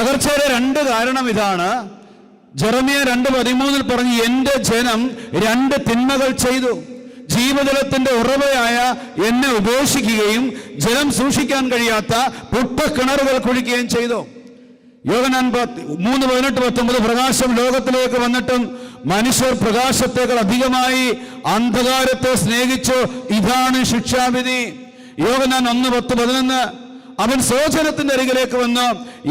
തകർച്ചയുടെ രണ്ട് കാരണം ഇതാണ്. ജെറമിയ രണ്ട് പതിമൂന്നിൽ പറഞ്ഞു എന്റെ ജനം രണ്ട് തിന്മകൾ ചെയ്തു. ജീവജലത്തിന്റെ ഉറവയായ എന്നെ ഉപേക്ഷിക്കുകയും ജലം സൂക്ഷിക്കാൻ കഴിയാത്ത പുട്ട കിണറുകൾ കുഴിക്കുകയും ചെയ്തു. യോഗനാൻ പത്ത് മൂന്ന് പതിനെട്ട് പത്തൊമ്പത് പ്രകാശം ലോകത്തിലേക്ക് വന്നിട്ടും മനുഷ്യർ പ്രകാശത്തേക്കാൾ അധികമായി അന്ധകാരത്തെ സ്നേഹിച്ചു. ഇതാണ് ശിക്ഷാവിധി. യോഗനാൻ ഒന്ന് പത്ത് പതിനൊന്ന് അവൻ സോചനത്തിന്റെ അരികിലേക്ക് വന്ന്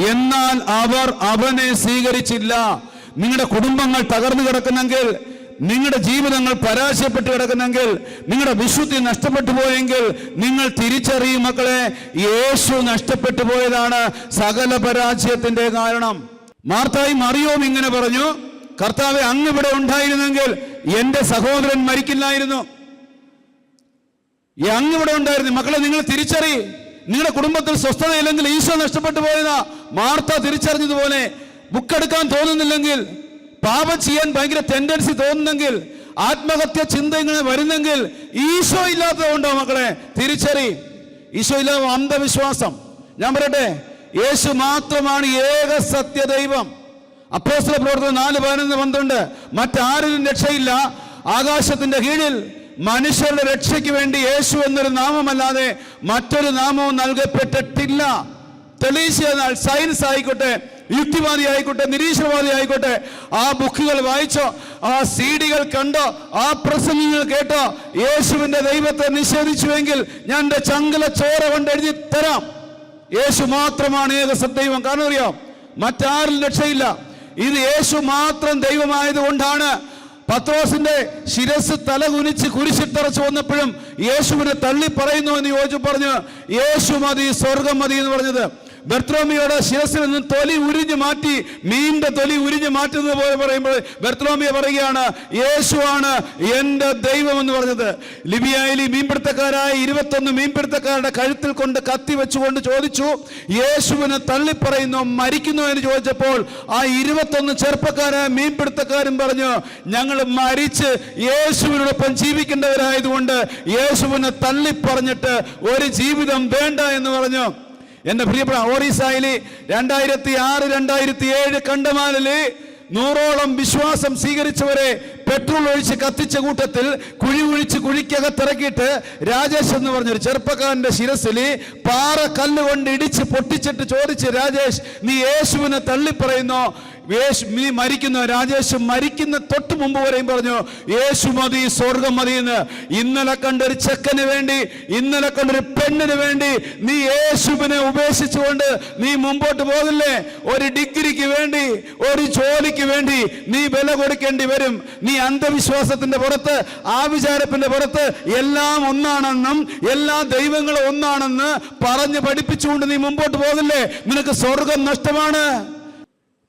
എന്നാൽ അവർ അവനെ സ്വീകരിച്ചില്ല. നിങ്ങളുടെ കുടുംബങ്ങൾ തകർന്നു കിടക്കുന്നെങ്കിൽ നിങ്ങളുടെ ജീവിതങ്ങൾ പരാജയപ്പെട്ട് കിടക്കുന്നെങ്കിൽ നിങ്ങളുടെ വിശുദ്ധി നഷ്ടപ്പെട്ടു പോയെങ്കിൽ നിങ്ങൾ തിരിച്ചറിയും മക്കളെ യേശു നഷ്ടപ്പെട്ടു പോയതാണ് സകല പരാജയത്തിന്റെ കാരണം. മാർത്തായി മറിയോം ഇങ്ങനെ പറഞ്ഞു കർത്താവ് അങ്ങ് ഇവിടെ ഉണ്ടായിരുന്നെങ്കിൽ എന്റെ സഹോദരൻ മരിക്കില്ലായിരുന്നു. അങ്ങ് ഇവിടെ ഉണ്ടായിരുന്നു. മക്കളെ നിങ്ങൾ തിരിച്ചറി നിങ്ങളുടെ കുടുംബത്തിൽ സ്വസ്ഥതയില്ലെങ്കിൽ ഈശോ നഷ്ടപ്പെട്ടു പോയെന്ന മാർത്ത തിരിച്ചറിഞ്ഞതുപോലെ ബുക്കെടുക്കാൻ തോന്നുന്നില്ലെങ്കിൽ പാപം ചെയ്യാൻ ഭയങ്കര ടെൻഡൻസി തോന്നുന്നെങ്കിൽ ആത്മഹത്യ ചിന്ത ഇങ്ങനെ വരുന്നെങ്കിൽ ഈശോ ഇല്ലാത്തതുകൊണ്ടോ മക്കളെ തിരിച്ചറി. ഈശോ ഇല്ലാത്ത അന്ധവിശ്വാസം. ഞാൻ പറയട്ടെ യേശു മാത്രമാണ് ഏക സത്യ ദൈവം അപ്പോസ്തല പ്രവർത്തനം നാല് പതിനൊന്ന് പന്ത്രണ്ട് മറ്റാരിലും രക്ഷയില്ല. ആകാശത്തിന്റെ കീഴിൽ മനുഷ്യരുടെ രക്ഷയ്ക്ക് വേണ്ടി യേശു എന്നൊരു നാമമല്ലാതെ മറ്റൊരു നാമവും നൽകപ്പെട്ടിട്ടില്ല. തെളിയിച്ചു തന്നാൽ സയൻസ് ആയിക്കോട്ടെ യുക്തിവാദി ആയിക്കോട്ടെ നിരീശ്വരവാദി ആയിക്കോട്ടെ ആ ബുക്കുകൾ വായിച്ചോ ആ സീഡികൾ കണ്ടോ ആ പ്രസംഗങ്ങൾ കേട്ടോ യേശുവിന്റെ ദൈവത്തെ നിഷേധിച്ചുവെങ്കിൽ ഞാൻ എന്റെ ചങ്കല ചോര കൊണ്ട് എഴുതി തരാം. യേശു മാത്രമാണ് ഏക സദൈവം കാരണം അറിയാം? മറ്റാരും രക്ഷയില്ല. ഇത് യേശു മാത്രം ദൈവമായത് കൊണ്ടാണ് പത്രോസിന്റെ ശിരസ് തല കുനിച്ച് കുരിശിത്തറച്ച് വന്നപ്പോഴും യേശുവിനെ തള്ളി പറയുന്നു എന്ന് യോജിച്ച് പറഞ്ഞു. യേശു മതി സ്വർഗം മതി എന്ന് പറഞ്ഞത്. ബെർത്തോമിയോട് ശിരസിൽ നിന്ന് തൊലി ഉരിഞ്ഞു മാറ്റി മീന്റെ തൊലി ഉരിഞ്ഞു മാറ്റുന്നത് പോലെ പറയുമ്പോൾ ബർത്തോമിയ പറയുകയാണ് യേശുവാണ് എന്റെ ദൈവം എന്ന് പറഞ്ഞത്. ലിബിയായി മീൻപിടുത്തക്കാരായ ഇരുപത്തൊന്ന് മീൻപിടുത്തക്കാരുടെ കഴുത്തിൽ കൊണ്ട് കത്തി വെച്ചുകൊണ്ട് ചോദിച്ചു യേശുവിനെ തള്ളിപ്പറയുന്നു മരിക്കുന്നു? എന്ന് ചോദിച്ചപ്പോൾ ആ ഇരുപത്തൊന്ന് ചെറുപ്പക്കാരായ മീൻപിടുത്തക്കാരും പറഞ്ഞു ഞങ്ങൾ മരിച്ച് യേശുവിനോടൊപ്പം ജീവിക്കേണ്ടവരായതുകൊണ്ട് യേശുവിനെ തള്ളിപ്പറഞ്ഞിട്ട് ഒരു ജീവിതം വേണ്ട എന്ന് പറഞ്ഞു. എന്റെ പ്രിയപ്പെട്ട ഓറീസായിൽ രണ്ടായിരത്തി ആറ് രണ്ടായിരത്തി ഏഴ് കണ്ടമാനിൽ നൂറോളം വിശ്വാസം സ്വീകരിച്ചവരെ പെട്രോൾ ഒഴിച്ച് കത്തിച്ച കൂട്ടത്തിൽ കുഴി ഒഴിച്ച് കുഴിക്കകത്തിറക്കിയിട്ട് രാജേഷ് എന്ന് പറഞ്ഞൊരു ചെറുപ്പക്കാരന്റെ ശിരസിൽ പാറ കല്ലുകൊണ്ട് ഇടിച്ച് പൊട്ടിച്ചിട്ട് ചോദിച്ച് രാജേഷ് നീ യേശുവിനെ തള്ളിപ്പറയുന്നോ? യേശു നീ മരിക്കുന്ന രാജേഷ് മരിക്കുന്ന തൊട്ട് മുമ്പ് വരെയും പറഞ്ഞു യേശു മതി സ്വർഗം മതി എന്ന്. ഇന്നലെ കണ്ടൊരു ചെക്കന് വേണ്ടി ഇന്നലെ കണ്ടൊരു പെണ്ണിന് വേണ്ടി നീ യേശുവിനെ ഉപേക്ഷിച്ചുകൊണ്ട് നീ മുമ്പോട്ട് പോകില്ലേ? ഒരു ഡിഗ്രിക്ക് വേണ്ടി ഒരു ജോലിക്ക് വേണ്ടി നീ വില കൊടുക്കേണ്ടി വരും. നീ അന്ധവിശ്വാസത്തിന്റെ പുറത്ത് ആവിചാരത്തിന്റെ പുറത്ത് എല്ലാം ഒന്നാണെന്നും എല്ലാ ദൈവങ്ങളും ഒന്നാണെന്ന് പറഞ്ഞ് പഠിപ്പിച്ചുകൊണ്ട് നീ മുമ്പോട്ട് പോകില്ലേ? നിനക്ക് സ്വർഗം നഷ്ടമാണ്.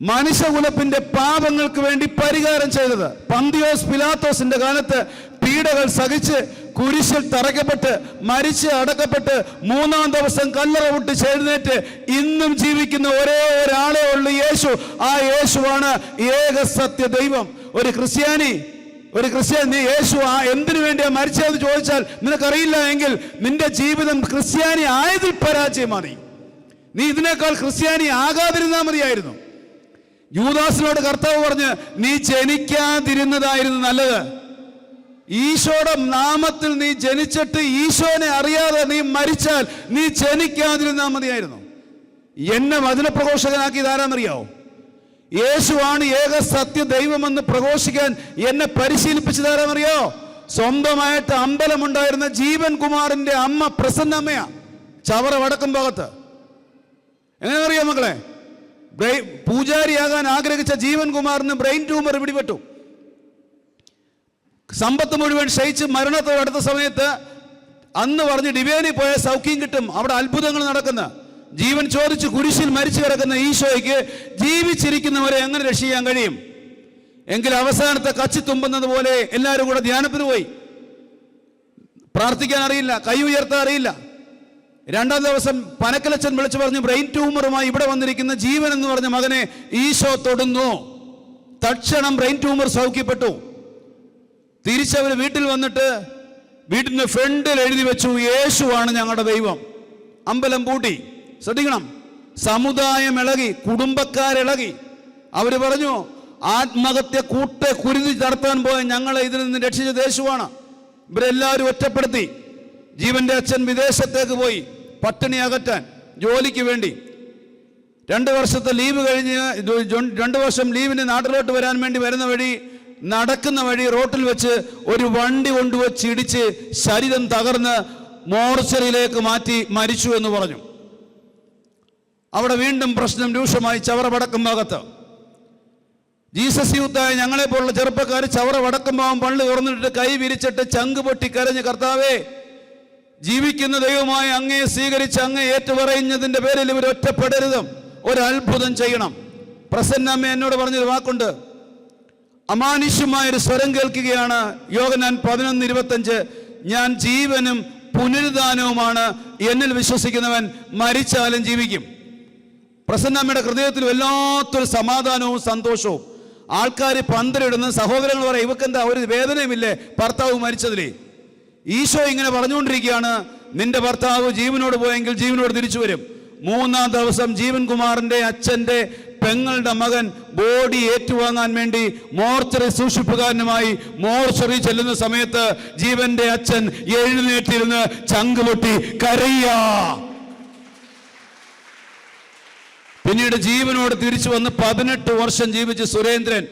മനുഷ്യകുലത്തിന്റെ പാപങ്ങൾക്ക് വേണ്ടി പരിഹാരം ചെയ്തത്. പന്തിയോസ് പിലാത്തോസിന്റെ കാലത്ത് പീഡകൾ സഹിച്ച് കുരിശിൽ തറയ്ക്കപ്പെട്ട് മരിച്ച് അടക്കപ്പെട്ട് മൂന്നാം ദിവസം കല്ലറ വിട്ട് എഴുന്നേറ്റ് ഇന്നും ജീവിക്കുന്ന ഒരേ ഒരാളെ ഉള്ളു യേശു. ആ യേശുവാണ് ഏക സത്യ ദൈവം. ഒരു ക്രിസ്ത്യാനി ഒരു ക്രിസ്ത്യാനി നീ യേശു ആ എന്തിനു വേണ്ടിയാ മരിച്ചതെന്ന് ചോദിച്ചാൽ നിനക്കറിയില്ല എങ്കിൽ നിന്റെ ജീവിതം ക്രിസ്ത്യാനി ആയതിൽ പരാജയമാണ് നീ ഇതിനേക്കാൾ ക്രിസ്ത്യാനി ആകാതിരുന്നാൽ മതിയായിരുന്നു. യൂദാസിനോട് കർത്താവ് പറഞ്ഞ് നീ ജനിക്കാതിരുന്നതായിരുന്നു നല്ലത്. ഈശോയുടെ നാമത്തിൽ നീ ജനിച്ചിട്ട് ഈശോനെ അറിയാതെ നീ മരിച്ചാൽ നീ ജനിക്കാതിരുന്നാൽ മതിയായിരുന്നു. എന്നെ വചനപ്രഘോഷകനാക്കി ഇതാരാന്നറിയാവോ യേശുവാണ് ഏക സത്യ ദൈവമെന്ന് പ്രഘോഷിക്കാൻ എന്നെ പരിശീലിപ്പിച്ചതാരാന്നറിയോ സ്വന്തമായിട്ട് അമ്പലമുണ്ടായിരുന്ന ജീവൻ കുമാറിന്റെ അമ്മ പ്രസന്നമ്മയാ. ചവറ വടക്കും ഭാഗത്ത്. എങ്ങനെ അറിയാം മക്കളെ? ബ്രെയിൻ പൂജാരിയാകാൻ ആഗ്രഹിച്ച ജീവൻ കുമാറിന് ബ്രെയിൻ ട്യൂമർ പിടിപെട്ടു. സമ്പത്ത് മുഴുവൻ ക്ഷയിച്ച് മരണത്തോട് അടുത്ത സമയത്ത് അന്ന് പറഞ്ഞ് ഡിവേനി പോയ സൗഖ്യം കിട്ടും. അവിടെ അത്ഭുതങ്ങൾ നടക്കുന്ന. ജീവൻ ചോദിച്ച് കുരിശിൽ മരിച്ചു കിടക്കുന്ന ഈശോയ്ക്ക് ജീവിച്ചിരിക്കുന്നവരെ എങ്ങനെ രക്ഷിക്കാൻ കഴിയും? എങ്കിൽ അവസാനത്തെ കച്ചി തുമ്പുന്നത് പോലെ എല്ലാവരും കൂടെ ധ്യാനത്തിന് പോയി. പ്രാർത്ഥിക്കാൻ അറിയില്ല കൈ ഉയർത്താൻ അറിയില്ല. രണ്ടാം ദിവസം പനക്കലച്ചൻ വിളിച്ചു പറഞ്ഞു ബ്രെയിൻ ട്യൂമറുമായി ഇവിടെ വന്നിരിക്കുന്ന ജീവൻ എന്ന് പറഞ്ഞ മകനെ ഈശോ തൊടുന്നു. തക്ഷണം ബ്രെയിൻ ട്യൂമർ സൗഖ്യപ്പെട്ടു. തിരിച്ചവർ വീട്ടിൽ വന്നിട്ട് വീട്ടിന്റെ ഫ്രണ്ടിൽ എഴുതി വെച്ചു യേശുവാണ് ഞങ്ങളുടെ ദൈവം. അമ്പലം പൂട്ടി. ശ്രദ്ധിക്കണം. സമുദായം ഇളകി കുടുംബക്കാരിളകി. അവർ പറഞ്ഞു ആത്മഹത്യ കൂട്ടെ കുരുതി നടത്താൻ പോയ ഞങ്ങളെ ഇതിൽ നിന്ന് രക്ഷിച്ച യേശുവാണ്. ഇവരെല്ലാവരും ഒറ്റപ്പെടുത്തി. ജീവന്റെ അച്ഛൻ വിദേശത്തേക്ക് പോയി. പട്ടിണി അകറ്റാൻ ജോലിക്ക് വേണ്ടി. രണ്ട് വർഷത്തെ ലീവ് കഴിഞ്ഞ് രണ്ട് വർഷം ലീവിന് നാട്ടിലോട്ട് വരാൻ വേണ്ടി വരുന്ന വഴി നടക്കുന്ന വഴി റോട്ടിൽ വെച്ച് ഒരു വണ്ടി കൊണ്ടുവച്ച് ഇടിച്ച് ശരീരം തകർന്ന് മോർച്ചറിയിലേക്ക് മാറ്റി മരിച്ചു എന്ന് പറഞ്ഞു. അവിടെ വീണ്ടും പ്രശ്നം രൂക്ഷമായി ചവറ വടക്കും ഭാഗത്ത്. ജീസസ് യൂത്തായ ഞങ്ങളെ പോലുള്ള ചെറുപ്പക്കാർ ചവറ വടക്കും ഭാഗം പള്ളി തുറന്നിട്ട് കൈ വിരിച്ചിട്ട് ചങ്ക് പൊട്ടി കരഞ്ഞ് കർത്താവേ ജീവിക്കുന്ന ദൈവമായി അങ്ങയെ സ്വീകരിച്ച് അങ്ങേ ഏറ്റുപറയുന്നതിന്റെ പേരിൽ ഇവർ ഒറ്റപ്പെടരുതും. ഒരു അത്ഭുതം ചെയ്യണം പ്രസന്നമ്മ എന്നോട് പറഞ്ഞൊരു വാക്കുണ്ട്. അമാനുഷ്യമായൊരു സ്വരം കേൾക്കുകയാണ് യോഗനാൻ പതിനൊന്ന് ഇരുപത്തഞ്ച്. ഞാൻ ജീവനും പുനരുദ്ധാനവുമാണ്. എന്നിൽ വിശ്വസിക്കുന്നവൻ മരിച്ചാലും ജീവിക്കും. പ്രസന്നമ്മയുടെ ഹൃദയത്തിൽ വല്ലാത്തൊരു സമാധാനവും സന്തോഷവും. ആൾക്കാർ പന്തലിടുന്ന. സഹോദരങ്ങൾ പറയും ഇവക്കെന്താ? ഒരു വേദനയുമില്ലേ? ഭർത്താവ് മരിച്ചതിലേ. ഈശോ ഇങ്ങനെ പറഞ്ഞുകൊണ്ടിരിക്കുകയാണ് നിന്റെ ഭർത്താവ് ജീവനോട് പോയെങ്കിൽ ജീവനോട് തിരിച്ചു വരും. മൂന്നാം ദിവസം ജീവൻ കുമാറിന്റെ അച്ഛന്റെ പെങ്ങളുടെ മകൻ ബോഡി ഏറ്റുവാങ്ങാൻ വേണ്ടി മോർച്ചറി സൂക്ഷിപ്പുകാരനുമായി മോർച്ചറി ചെല്ലുന്ന സമയത്ത് ജീവന്റെ അച്ഛൻ എഴുന്നേറ്റിരുന്ന് ചങ്ക് പൊട്ടി കരയ്യാ പിന്നീട് ജീവനോട് തിരിച്ചു വന്ന് പതിനെട്ട് വർഷം ജീവിച്ച് സുരേന്ദ്രൻ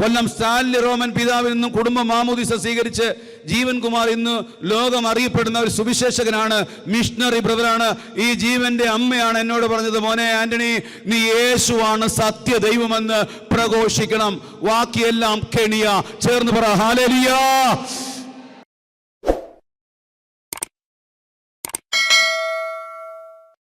കൊല്ലം സ്റ്റാലിൻ റോമൻ പിതാവിൽ നിന്നും കുടുംബ മാമോദിസ സ്വീകരിച്ച് ജീവൻ കുമാർ ഇന്ന് ലോകം അറിയപ്പെടുന്ന ഒരു സുവിശേഷകനാണ് മിഷണറി ബ്രദറാണ് ഈ ജീവന്റെ അമ്മയാണ് എന്നോട് പറഞ്ഞത് മോനെ ആന്റണി നീ യേശുവാണ് സത്യ ദൈവമെന്ന് പ്രഘോഷിക്കണം. വാക്കിയെല്ലാം കെണിയ. ചേർന്ന് പറ ഹാലലിയ